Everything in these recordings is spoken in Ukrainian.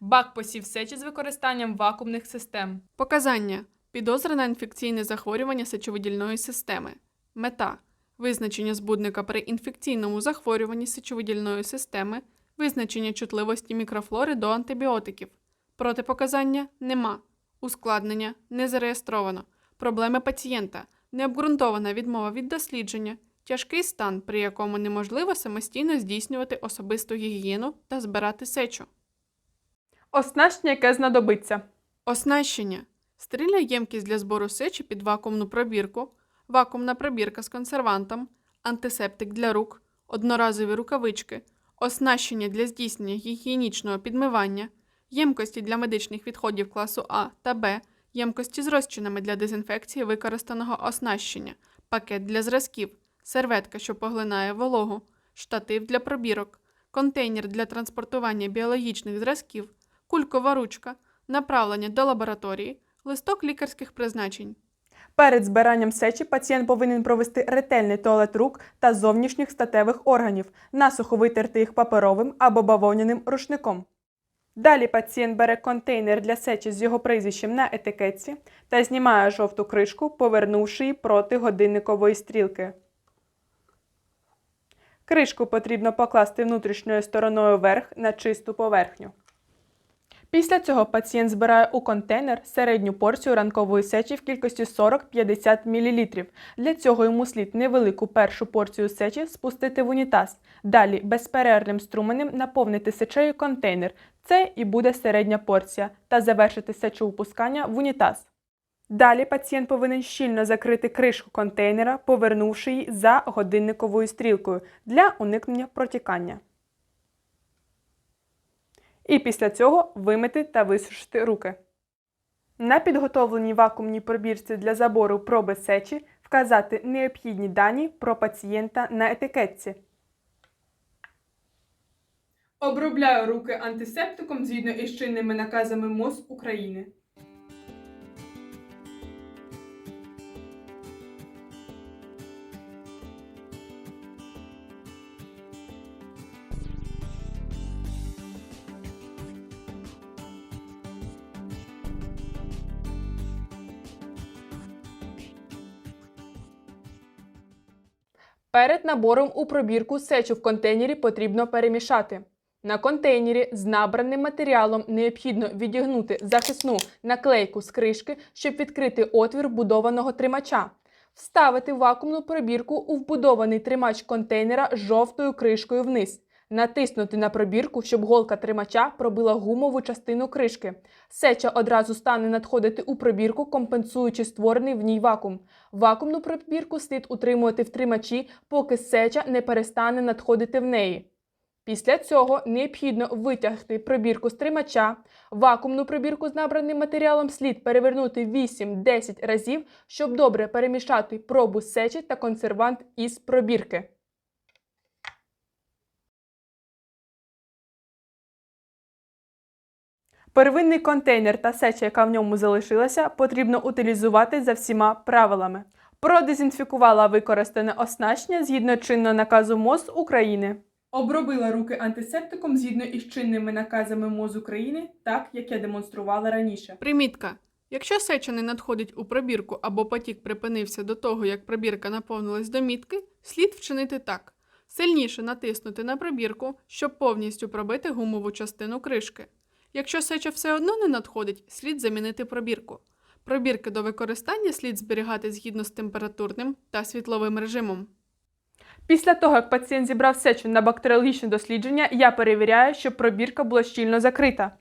Бак посів сечі з використанням вакуумних систем. Показання. Підозра на інфекційне захворювання сечовидільної системи. Мета. Визначення збудника при інфекційному захворюванні сечовидільної системи, визначення чутливості мікрофлори до антибіотиків. Протипоказання нема. Ускладнення не зареєстровано. Проблеми пацієнта. Необґрунтована відмова від дослідження. Тяжкий стан, при якому неможливо самостійно здійснювати особисту гігієну та збирати сечу. Оснащення, яке знадобиться. Оснащення. Стерильна ємкість для збору сечі під вакуумну пробірку, вакуумна пробірка з консервантом, антисептик для рук, одноразові рукавички, оснащення для здійснення гігієнічного підмивання, ємкості для медичних відходів класу А та Б, ємкості з розчинами для дезінфекції використаного оснащення, пакет для зразків, серветка, що поглинає вологу, штатив для пробірок, контейнер для транспортування біологічних зразків, кулькова ручка, направлення до лабораторії, листок лікарських призначень. Перед збиранням сечі пацієнт повинен провести ретельний туалет рук та зовнішніх статевих органів, насухо витерти їх паперовим або бавовняним рушником. Далі пацієнт бере контейнер для сечі з його прізвищем на етикетці та знімає жовту кришку, повернувши її проти годинникової стрілки. Кришку потрібно покласти внутрішньою стороною вверх на чисту поверхню. Після цього пацієнт збирає у контейнер середню порцію ранкової сечі в кількості 40-50 мл. Для цього йому слід невелику першу порцію сечі спустити в унітаз. Далі безперервним струменем наповнити сечею контейнер. Це і буде середня порція, та завершити сечовипускання в унітаз. Далі пацієнт повинен щільно закрити кришку контейнера, повернувши її за годинниковою стрілкою для уникнення протікання. І після цього вимити та висушити руки. На підготовленій вакуумній пробірці для забору проби сечі вказати необхідні дані про пацієнта на етикетці. Обробляю руки антисептиком згідно із чинними наказами МОЗ України. Перед набором у пробірку сечу в контейнері потрібно перемішати. На контейнері з набраним матеріалом необхідно відігнути захисну наклейку з кришки, щоб відкрити отвір будованого тримача. Вставити вакуумну пробірку у вбудований тримач контейнера жовтою кришкою вниз. Натиснути на пробірку, щоб голка тримача пробила гумову частину кришки. Сеча одразу стане надходити у пробірку, компенсуючи створений в ній вакуум. Вакуумну пробірку слід утримувати в тримачі, поки сеча не перестане надходити в неї. Після цього необхідно витягти пробірку з тримача. Вакуумну пробірку з набраним матеріалом слід перевернути 8-10 разів, щоб добре перемішати пробу сечі та консервант із пробірки. Первинний контейнер та сеча, яка в ньому залишилася, потрібно утилізувати за всіма правилами. Продезінфікувала використане оснащення згідно чинного наказу МОЗ України. Обробила руки антисептиком згідно із чинними наказами МОЗ України, так як я демонструвала раніше. Примітка. Якщо сеча не надходить у пробірку або потік припинився до того, як пробірка наповнилась до мітки, слід вчинити так: сильніше натиснути на пробірку, щоб повністю пробити гумову частину кришки. Якщо сеча все одно не надходить, слід замінити пробірку. Пробірки до використання слід зберігати згідно з температурним та світловим режимом. Після того, як пацієнт зібрав сечу на бактеріологічне дослідження, я перевіряю, щоб пробірка була щільно закрита.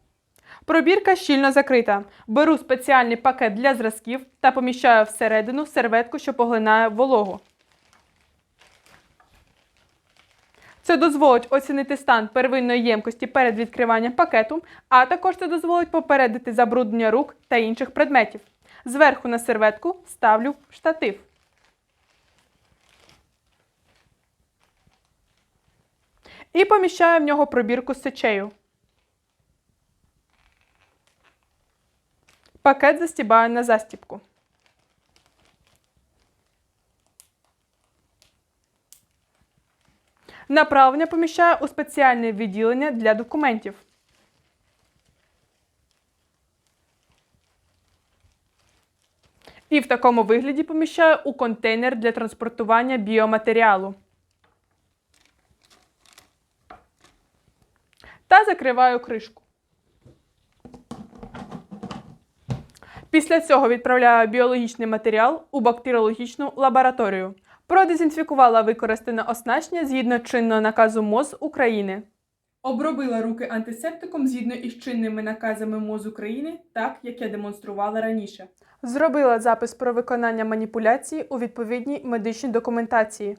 Пробірка щільно закрита. Беру спеціальний пакет для зразків та поміщаю всередину серветку, що поглинає вологу. Це дозволить оцінити стан первинної ємкості перед відкриванням пакету, а також це дозволить попередити забруднення рук та інших предметів. Зверху на серветку ставлю штатив. І поміщаю в нього пробірку з сечею. Пакет застібаю на застібку. Направлення поміщає у спеціальне відділення для документів. І в такому вигляді поміщає у контейнер для транспортування біоматеріалу. Та закриваю кришку. Після цього відправляю біологічний матеріал у бактеріологічну лабораторію. Продезінфікувала використане оснащення згідно чинного наказу МОЗ України. Обробила руки антисептиком згідно із чинними наказами МОЗ України, так як я демонструвала раніше. Зробила запис про виконання маніпуляції у відповідній медичній документації.